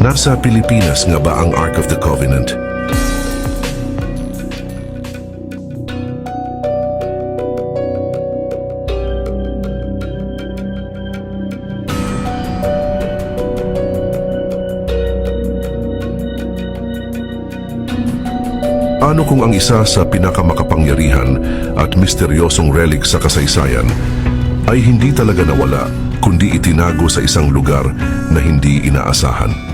Nasa Pilipinas nga ba ang Ark of the Covenant? Ano kung ang isa sa pinakamakapangyarihan at misteryosong relic sa kasaysayan ay hindi talaga nawala kundi itinago sa isang lugar na hindi inaasahan?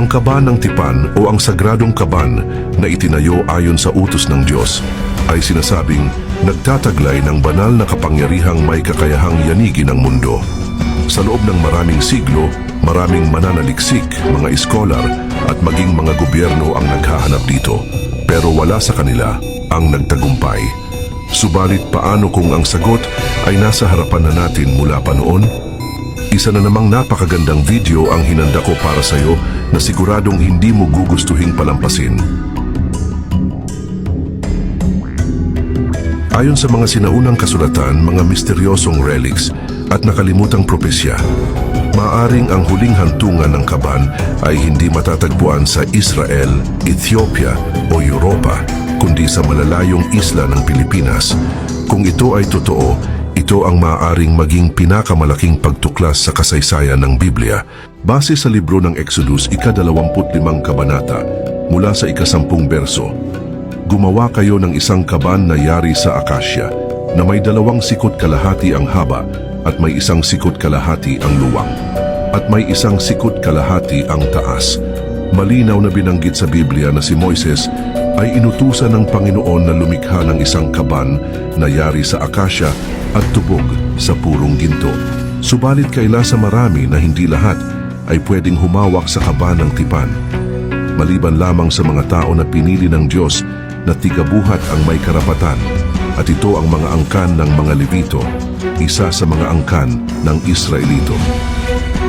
Ang kaban ng tipan o ang sagradong kaban na itinayo ayon sa utos ng Diyos ay sinasabing nagtataglay ng banal na kapangyarihang may kakayahang yanigin ang mundo. Sa loob ng maraming siglo, maraming mananaliksik, mga iskolar at maging mga gobyerno ang naghahanap dito. Pero wala sa kanila ang nagtagumpay. Subalit paano kung ang sagot ay nasa harapan na natin mula pa noon? Isa na namang napakagandang video ang hinanda ko para sa iyo na siguradong hindi mo gugustuhing palampasin. Ayon sa mga sinaunang kasulatan, mga misteryosong relics at nakalimutang propesya, maaring ang huling hantungan ng kaban ay hindi matatagpuan sa Israel, Ethiopia o Europa, kundi sa malalayong isla ng Pilipinas. Kung ito ay totoo, ito ang maaaring maging pinakamalaking pagtuklas sa kasaysayan ng Biblia. Base sa libro ng Exodus, ika-25 kabanata, mula sa ikasampung berso, Gumawa kayo ng isang kaban na yari sa akasya, na may dalawang sikot kalahati ang haba at may isang sikot kalahati ang luwang, at may isang sikot kalahati ang taas. Malinaw na binanggit sa Biblia na si Moises ay inutusan ng Panginoon na lumikha ng isang kaban na yari sa akasya at tubog sa purong ginto. Subalit kaila sa marami na hindi lahat ay pwedeng humawak sa kaban ng tipan maliban lamang sa mga tao na pinili ng Diyos na tigabuhat ang may karapatan at ito ang mga angkan ng mga Levito, isa sa mga angkan ng Israelito.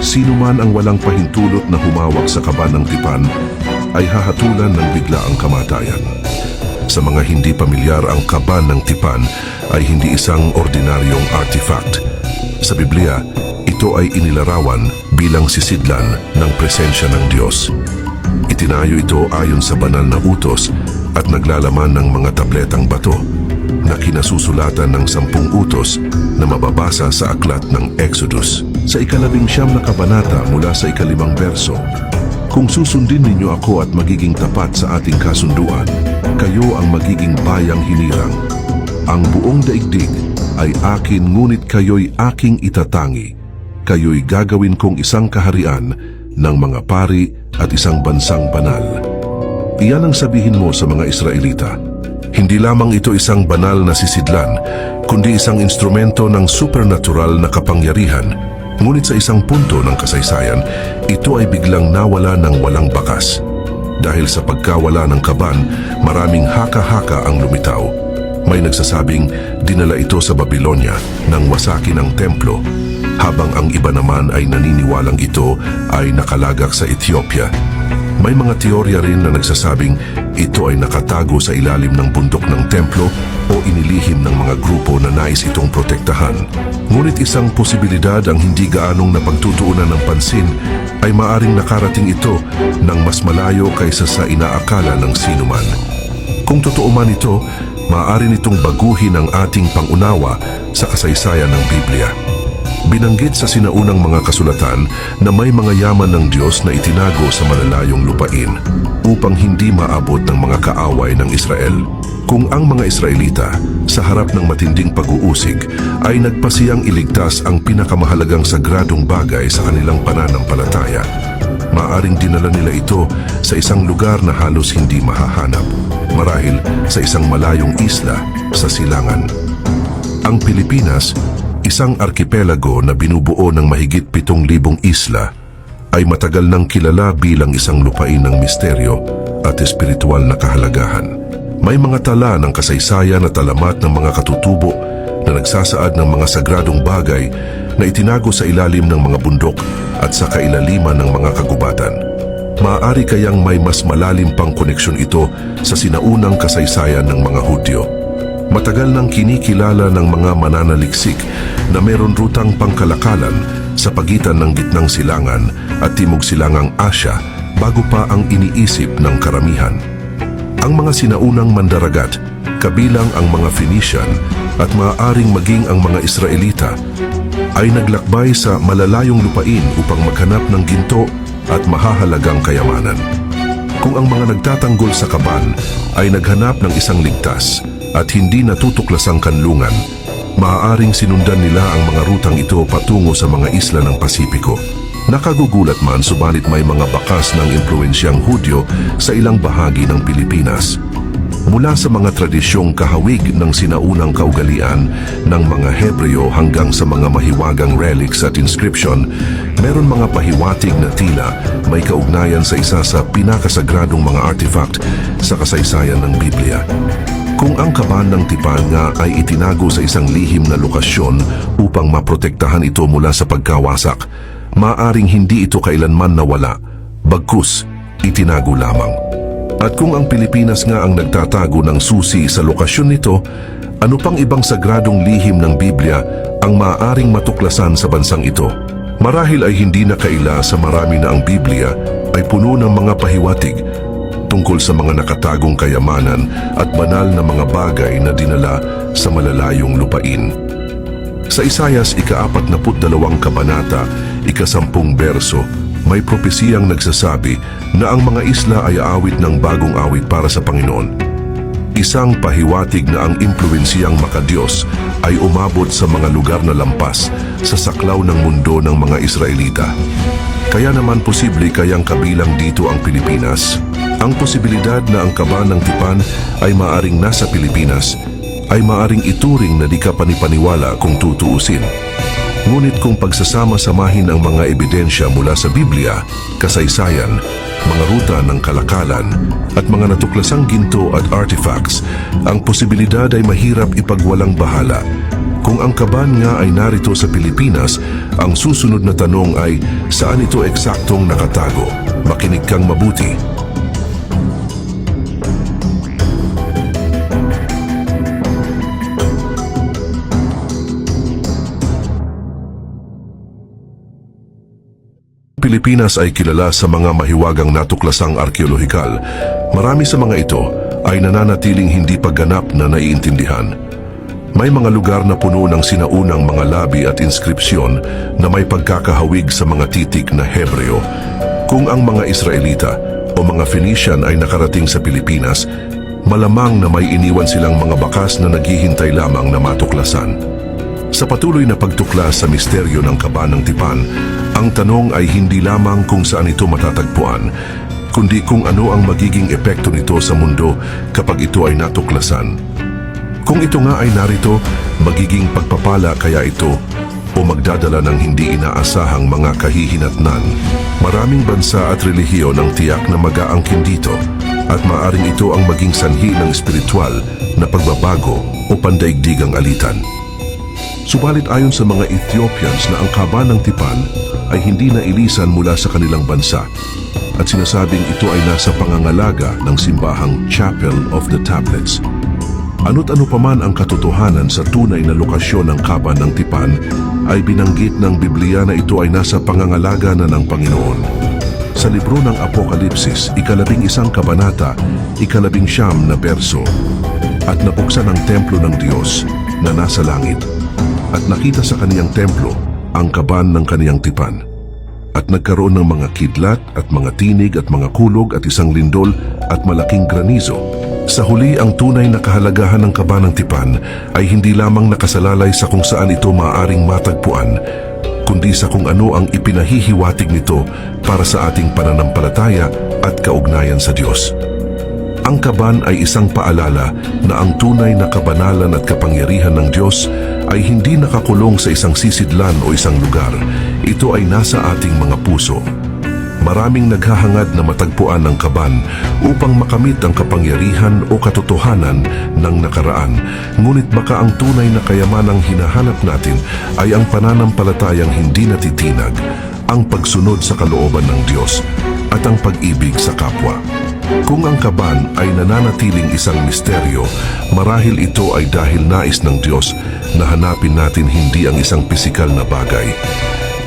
Sino man ang walang pahintulot na humawak sa kaban ng tipan ay hahatulan ng bigla ang kamatayan. Sa mga hindi pamilyar ang kaban ng tipan ay hindi isang ordinaryong artifact. Sa Biblia, ito ay inilarawan bilang sisidlan ng presensya ng Diyos. Itinayo ito ayon sa banal na utos at naglalaman ng mga tabletang bato na kinasusulatan ng sampung utos na mababasa sa aklat ng Exodus. Sa ikalabing siyam na kabanata mula sa ikalimang berso, Kung susundin ninyo ako at magiging tapat sa ating kasunduan, kayo ang magiging bayang hinirang. Ang buong daigdig ay akin ngunit kayo'y aking itatangi. Kayo'y gagawin kong isang kaharian ng mga pari at isang bansang banal. Iyan ang sabihin mo sa mga Israelita. Hindi lamang ito isang banal na sisidlan, kundi isang instrumento ng supernatural na kapangyarihan. Ngunit sa isang punto ng kasaysayan, ito ay biglang nawala ng walang bakas. Dahil sa pagkawala ng kaban, maraming haka-haka ang lumitaw. May nagsasabing dinala ito sa Babylonia nang wasakin ang templo, habang ang iba naman ay naniniwalang ito ay nakalagak sa Ethiopia. May mga teorya rin na nagsasabing ito ay nakatago sa ilalim ng bundok ng templo o inilihim ng mga grupo na nais itong protektahan. Ngunit isang posibilidad ang hindi gaanong napagtutuunan ng pansin ay maaring nakarating ito ng mas malayo kaysa sa inaakala ng sinuman. Kung totoo man ito, maaari nitong baguhin ang ating pangunawa sa kasaysayan ng Biblia. Binanggit sa sinaunang mga kasulatan na may mga yaman ng Diyos na itinago sa malalayong lupain upang hindi maabot ng mga kaaway ng Israel. Kung ang mga Israelita sa harap ng matinding pag-uusig ay nagpasiyang iligtas ang pinakamahalagang sagradong bagay sa kanilang pananampalataya, maaring dinala nila ito sa isang lugar na halos hindi mahahanap, marahil sa isang malayong isla sa silangan. Ang Pilipinas, isang arkipelago na binubuo ng mahigit pitong libong isla, ay matagal nang kilala bilang isang lupain ng misteryo at espiritual na kahalagahan. May mga tala ng kasaysayan at alamat ng mga katutubo na nagsasaad ng mga sagradong bagay na itinago sa ilalim ng mga bundok at sa kailaliman ng mga kagubatan. Maaari kayang may mas malalim pang koneksyon ito sa sinaunang kasaysayan ng mga Hudyo. Matagal nang kinikilala ng mga mananaliksik na meron rutang pangkalakalan sa pagitan ng gitnang silangan at Timog Silangang Asya bago pa ang iniisip ng karamihan. Ang mga sinaunang mandaragat, kabilang ang mga Phoenician at maaaring maging ang mga Israelita, ay naglakbay sa malalayong lupain upang maghanap ng ginto at mahahalagang kayamanan. Kung ang mga nagtatanggol sa kaban ay naghanap ng isang ligtas at hindi natutuklas ang kanlungan, maaaring sinundan nila ang mga rutang ito patungo sa mga isla ng Pasipiko. Nakagugulat man subalit may mga bakas ng impluensyang Hudyo sa ilang bahagi ng Pilipinas. Mula sa mga tradisyong kahawig ng sinaunang kaugalian ng mga Hebreo hanggang sa mga mahiwagang relics at inscription, meron mga pahiwatig na tila may kaugnayan sa isa sa pinakasagradong mga artifact sa kasaysayan ng Biblia. Kung ang kaban ng tipan nga ay itinago sa isang lihim na lokasyon upang maprotektahan ito mula sa pagkawasak, maaring hindi ito kailanman nawala, bagkus itinago lamang. At kung ang Pilipinas nga ang nagtatago ng susi sa lokasyon nito, ano pang ibang sagradong lihim ng Biblia ang maaaring matuklasan sa bansang ito? Marahil ay hindi na kaila sa marami na ang Biblia ay puno ng mga pahiwatig tungkol sa mga nakatagong kayamanan at banal na mga bagay na dinala sa malalayong lupain. Sa Isayas ika-apat na dalawang kabanata, ikasampung berso, may propesiyang nagsasabi na ang mga isla ay aawit ng bagong awit para sa Panginoon. Isang pahiwatig na ang impluensiyang makadiyos ay umabot sa mga lugar na lampas sa saklaw ng mundo ng mga Israelita. Kaya naman posible kayang kabilang dito ang Pilipinas. Ang posibilidad na ang kaban ng tipan ay maaring nasa Pilipinas ay maaring ituring na di ka panipaniwala kung tutuusin. Ngunit kung pagsasama-samahin ang mga ebidensya mula sa Biblia, kasaysayan, mga ruta ng kalakalan, at mga natuklasang ginto at artifacts, ang posibilidad ay mahirap ipagwalang bahala. Kung ang kaban nga ay narito sa Pilipinas, ang susunod na tanong ay saan ito eksaktong nakatago? Makinig kang mabuti. Pilipinas ay kilala sa mga mahiwagang natuklasang arkeolohikal. Marami sa mga ito ay nananatiling hindi pagganap na naiintindihan. May mga lugar na puno ng sinaunang mga labi at inskripsyon na may pagkakahawig sa mga titik na Hebreo. Kung ang mga Israelita o mga Phoenician ay nakarating sa Pilipinas, malamang na may iniwan silang mga bakas na naghihintay lamang na matuklasan. Sa patuloy na pagtuklas sa misteryo ng kaban ng tipan, ang tanong ay hindi lamang kung saan ito matatagpuan, kundi kung ano ang magiging epekto nito sa mundo kapag ito ay natuklasan. Kung ito nga ay narito, magiging pagpapala kaya ito o magdadala ng hindi inaasahang mga kahihinatnan. Maraming bansa at relihiyon ang tiyak na mag-aangkin dito at maaring ito ang maging sanhi ng espiritual na pagbabago o pandaigdigang alitan. Subalit ayon sa mga Ethiopians na ang kaba ng tipan ay hindi na ilisan mula sa kanilang bansa at sinasabing ito ay nasa pangangalaga ng simbahang Chapel of the Tablets. Ano't ano paman ang katotohanan sa tunay na lokasyon ng kaba ng tipan ay binanggit ng Biblia na ito ay nasa pangangalaga na ng Panginoon. Sa libro ng Apokalipsis, ikalabing isang kabanata, ikalabing siyam na berso, at napuksan ang templo ng Diyos na nasa langit, at nakita sa kaniyang templo ang kaban ng kaniyang tipan. At nagkaroon ng mga kidlat at mga tinig at mga kulog at isang lindol at malaking granizo. Sa huli ang tunay na kahalagahan ng kaban ng tipan ay hindi lamang nakasalalay sa kung saan ito maaaring matagpuan, kundi sa kung ano ang ipinahihiwatig nito para sa ating pananampalataya at kaugnayan sa Diyos. Ang kaban ay isang paalala na ang tunay na kabanalan at kapangyarihan ng Diyos ay hindi nakakulong sa isang sisidlan o isang lugar. Ito ay nasa ating mga puso. Maraming naghahangad na matagpuan ang kaban upang makamit ang kapangyarihan o katotohanan ng nakaraan. Ngunit baka ang tunay na kayamanang hinahanap natin ay ang pananampalatayang hindi natitinag, ang pagsunod sa kalooban ng Diyos at ang pag-ibig sa kapwa. Kung ang kaban ay nananatiling isang misteryo, marahil ito ay dahil nais ng Diyos na hanapin natin hindi ang isang pisikal na bagay,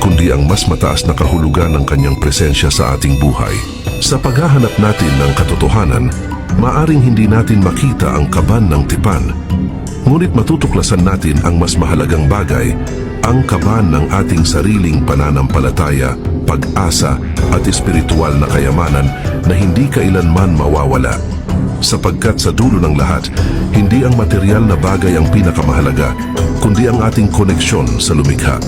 kundi ang mas mataas na kahulugan ng kanyang presensya sa ating buhay. Sa paghahanap natin ng katotohanan, maaring hindi natin makita ang kaban ng tipan. Ngunit matutuklasan natin ang mas mahalagang bagay, ang kaban ng ating sariling pananampalataya, pag-asa at espiritual na kayamanan na hindi kailanman mawawala. Sapagkat sa dulo ng lahat, hindi ang material na bagay ang pinakamahalaga, kundi ang ating koneksyon sa lumikha.